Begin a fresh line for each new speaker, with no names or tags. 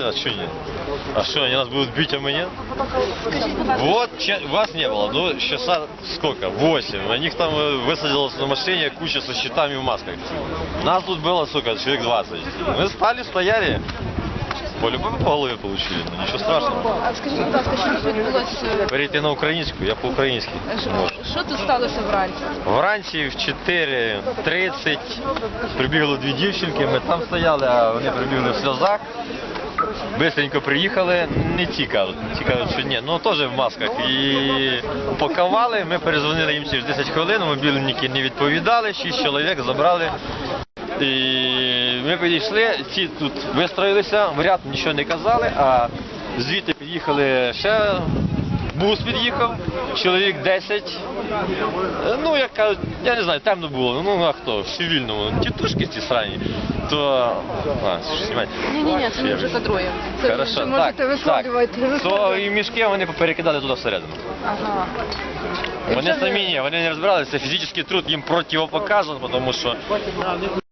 боялся, а что нет? А что, они нас будут бить, а мы нет?
Скажіть, будь ласка,
Вот, че- вас не было, ну, часа сколько? Восемь. На них там э, высадилась на машине куча со щитами в масках. Нас тут было, сука, человек 20. Мы стали, стояли. По-любому по голове получили, ну, ничего страшного.
а скажіть, будь ласка, що тут відбулося?
Перейти на українську, я по-українськи можу.
Що тут сталося вранці?
Вранці в 4.30 прибігли дві дівчинки, ми там стояли, а вони прибігли в сльозах. Бистренько приїхали, не ті кажуть, що ні, ну теж в масках. І пакували, ми перезвонили їм через 10 хвилин, мобільники не відповідали, 6 чоловік забрали. І ми підійшли, ці тут вистроїлися, в ряд нічого не казали, а звідти під'їхали ще бус під'їхав, чоловік 10. Е, Ну, як кажуть, я не знаю, темно було, ну а хто, в цивільному, тітушки ці срані, то. А, що знімати?
Ні, ні, ні, це ми вже кадруємо. Це ви
Хорошо,
вже можете
так,
висловлювати.
так. То і мішки вони поперекидали туди всередину.
Ага.
Вони самі ні, вони не розбиралися, фізичний труд їм противопоказан, тому що